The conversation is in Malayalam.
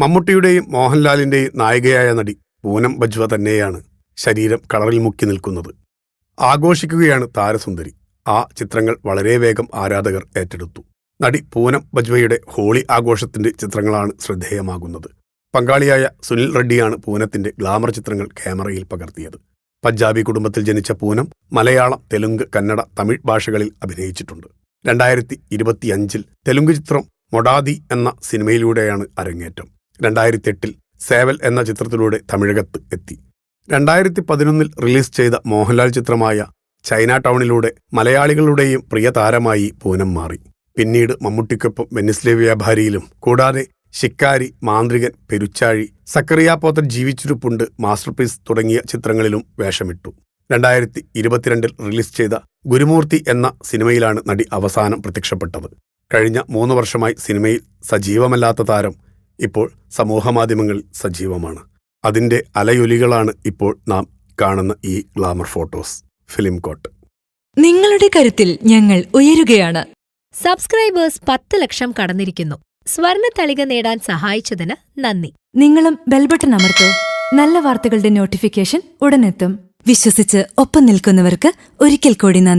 മമ്മൂട്ടിയുടെയും മോഹൻലാലിന്റെയും നായികയായ നടി പൂനം ബജ്വ തന്നെയാണ് ശരീരം കളറിൽ മുക്കി നിൽക്കുന്നത്. ആഘോഷിക്കുകയാണ് താരസുന്ദരി. ആ ചിത്രങ്ങൾ വളരെ വേഗം ആരാധകർ ഏറ്റെടുത്തു. നടി പൂനം ബജ്വയുടെ ഹോളി ആഘോഷത്തിന്റെ ചിത്രങ്ങളാണ് ശ്രദ്ധേയമാകുന്നത്. പങ്കാളിയായ സുനിൽ റെഡ്ഡിയാണ് പൂനത്തിന്റെ ഗ്ലാമർ ചിത്രങ്ങൾ ക്യാമറയിൽ പകർത്തിയത്. പഞ്ചാബി കുടുംബത്തിൽ ജനിച്ച പൂനം മലയാളം തെലുങ്ക് കന്നഡ തമിഴ് ഭാഷകളിൽ അഭിനയിച്ചിട്ടുണ്ട്. രണ്ടായിരത്തി ഇരുപത്തിയഞ്ചിൽ തെലുങ്ക് ചിത്രം മൊഡാദി എന്ന സിനിമയിലൂടെയാണ് അരങ്ങേറ്റം. രണ്ടായിരത്തി എട്ടിൽ സേവൽ എന്ന ചിത്രത്തിലൂടെ തമിഴകത്ത് എത്തി. രണ്ടായിരത്തി പതിനൊന്നിൽ റിലീസ് ചെയ്ത മോഹൻലാൽ ചിത്രമായ ചൈന ടൗണിലൂടെ മലയാളികളുടെയും പ്രിയ താരമായി പൂനം മാറി. പിന്നീട് മമ്മൂട്ടിക്കൊപ്പം വെനിസ്ലേ വ്യാപാരിയിലും കൂടാതെ ശിക്കാരി മാന്ത്രികൻ പെരുച്ചാഴി സക്കറിയ പോത്തൻ ജീവിച്ചിരിപ്പുണ്ട് മാസ്റ്റർപീസ് തുടങ്ങിയ ചിത്രങ്ങളിലും വേഷമിട്ടു. രണ്ടായിരത്തി ഇരുപത്തിരണ്ടിൽ റിലീസ് ചെയ്ത ഗുരുമൂർത്തി എന്ന സിനിമയിലാണ് നടി അവസാനം പ്രത്യക്ഷപ്പെട്ടത്. കഴിഞ്ഞ മൂന്ന് വർഷമായി സിനിമയിൽ സജീവമല്ലാത്ത താരം ഇപ്പോൾ സമൂഹമാധ്യമങ്ങളിൽ സജീവമാണ്. അതിന്റെ അലയൊലികളാണ് ഇപ്പോൾ നാം കാണുന്ന ഈ ഗ്ലാമർ ഫോട്ടോസ്. Film coat. നിങ്ങളുടെ കരുത്തിൽ ഞങ്ങൾ ഉയരുകയാണ്. സബ്സ്ക്രൈബേഴ്സ് പത്ത് ലക്ഷം കടന്നിരിക്കുന്നു. സ്വർണ തളിക നേടാൻ സഹായിച്ചതിന് നന്ദി. നിങ്ങളും ബെൽബട്ടൺ അമർത്തോ. നല്ല വാർത്തകളുടെ നോട്ടിഫിക്കേഷൻ ഉടനെത്തും. വിശ്വസിച്ച് ഒപ്പം നിൽക്കുന്നവർക്ക് ഒരിക്കൽ കൂടി നന്ദി.